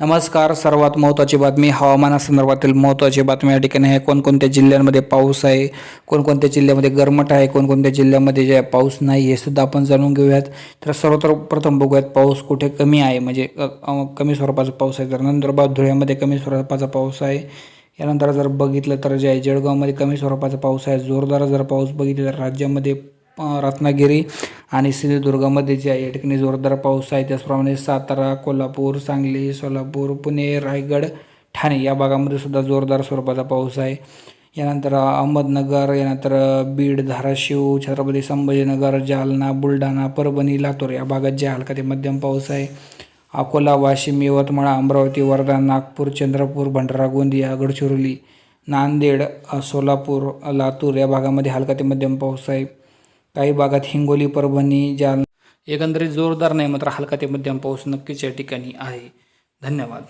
नमस्कार सर्वात महत्त्वाची बातमी हवामानासंदर्भातील महत्त्वाची बातमी या ठिकाणी आहे. कोणकोणत्या जिल्ह्यांमध्ये पाऊस आहे कोणकोणत्या जिल्ह्यामध्ये गरमट आहे कोणकोणत्या जिल्ह्यामध्ये जे पाऊस नाही हे सुद्धा आपण जाणून घेऊयात. तर सर्वत्र प्रथम बघूयात पाऊस कुठे कमी आहे? म्हणजे कमी स्वरूपाचा पाऊस आहे. तर नंदुरबार धुळ्यामध्ये कमी स्वरूपाचा पाऊस आहे. यानंतर जर बघितलं तर जे आहे जळगावमध्ये कमी स्वरूपाचा पाऊस आहे. जोरदार जर पाऊस बघितला तर राज्यामध्ये रत्नागिरी आणि सिंधुदुर्गामध्ये जे आहे या ठिकाणी जोरदार पाऊस आहे. त्याचप्रमाणे सातारा कोल्हापूर सांगली सोलापूर पुणे रायगड ठाणे या भागामध्ये सुद्धा जोरदार स्वरूपाचा पाऊस आहे. यानंतर अहमदनगर यानंतर बीड धाराशिव छत्रपती संभाजीनगर जालना बुलढाणा परभणी लातूर या भागात जे हलका ते मध्यम पाऊस आहे. अकोला वाशिम यवतमाळ अमरावती वर्धा नागपूर चंद्रपूर भंडारा गोंदिया गडचिरोली नांदेड सोलापूर लातूर या भागामध्ये हलका ते मध्यम पाऊस आहे. काही भागात हिंगोली परभणी जालना. एकंदरीत जोरदार नाही मात्र हलका ते मध्यम पाऊस नक्कीच या ठिकाणी आहे. धन्यवाद.